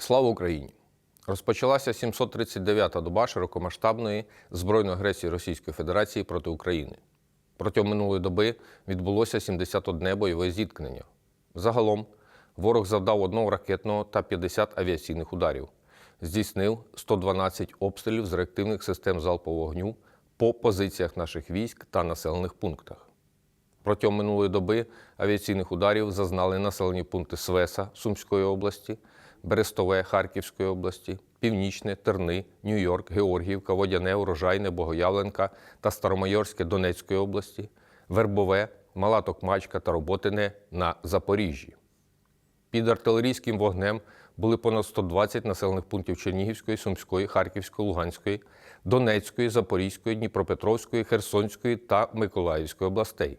Слава Україні! Розпочалася 739-та доба широкомасштабної збройної агресії Російської Федерації проти України. Протягом минулої доби відбулося 71 бойове зіткнення. Загалом ворог завдав одного ракетного та 50 авіаційних ударів, здійснив 112 обстрілів з реактивних систем залпового вогню по позиціях наших військ та населених пунктах. Протягом минулої доби авіаційних ударів зазнали населені пункти Свеса Сумської області, Берестове Харківської області, Північне, Терни, Нью-Йорк, Георгіївка, Водяне, Урожайне, Богоявленка та Старомайорське Донецької області, Вербове, Мала Токмачка та Роботине на Запоріжжі. Під артилерійським вогнем були понад 120 населених пунктів Чернігівської, Сумської, Харківської, Луганської, Донецької, Запорізької, Дніпропетровської, Херсонської та Миколаївської областей.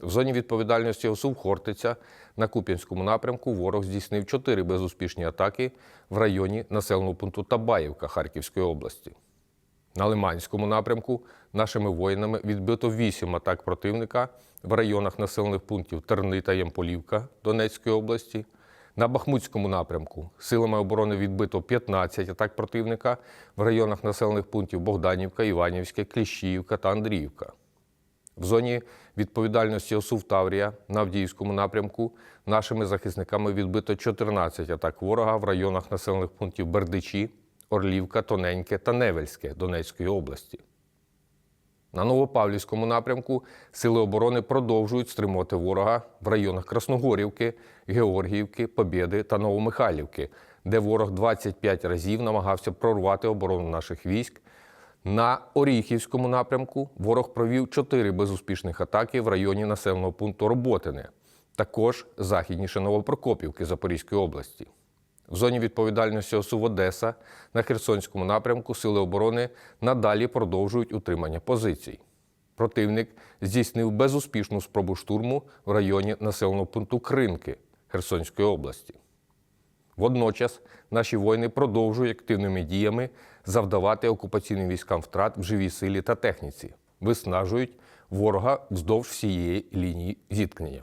В зоні відповідальності ОСУ Хортиця на Куп'янському напрямку ворог здійснив чотири безуспішні атаки в районі населеного пункту Табаївка Харківської області. На Лиманському напрямку нашими воїнами відбито вісім атак противника в районах населених пунктів Терни та Ямполівка Донецької області. На Бахмутському напрямку силами оборони відбито 15 атак противника в районах населених пунктів Богданівка, Іванівське, Кліщіївка та Андріївка. В зоні відповідальності ОСУ Таврія на Авдіївському напрямку нашими захисниками відбито 14 атак ворога в районах населених пунктів Бердичі, Орлівка, Тоненьке та Невельське Донецької області. На Новопавлівському напрямку сили оборони продовжують стримувати ворога в районах Красногорівки, Георгіївки, Побєди та Новомихайлівки, де ворог 25 разів намагався прорвати оборону наших військ. На Оріхівському напрямку ворог провів чотири безуспішних атаки в районі населеного пункту Роботине, також західніше Новопрокопівки Запорізької області. В зоні відповідальності ОСУ Одеса на Херсонському напрямку сили оборони надалі продовжують утримання позицій. Противник здійснив безуспішну спробу штурму в районі населеного пункту Кринки Херсонської області. Водночас наші воїни продовжують активними діями завдавати окупаційним військам втрат в живій силі та техніці, виснажують ворога вздовж всієї лінії зіткнення.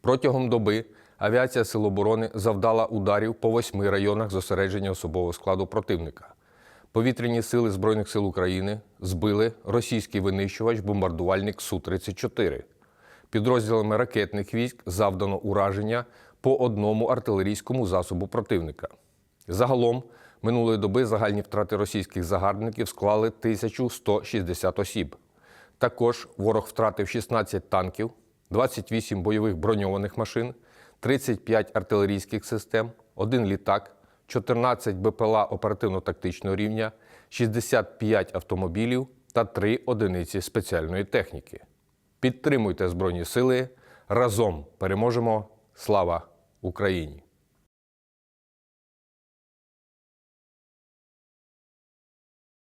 Протягом доби авіація Сил оборони завдала ударів по восьми районах зосередження особового складу противника. Повітряні сили Збройних сил України збили російський винищувач бомбардувальник Су-34. Підрозділами ракетних військ завдано ураження по одному артилерійському засобу противника. Загалом минулої доби загальні втрати російських загарбників склали 1160 осіб. Також ворог втратив 16 танків, 28 бойових броньованих машин, 35 артилерійських систем, один літак, 14 БПЛА оперативно-тактичного рівня, 65 автомобілів та 3 одиниці спеціальної техніки. Підтримуйте Збройні Сили. Разом переможемо. Слава Україні!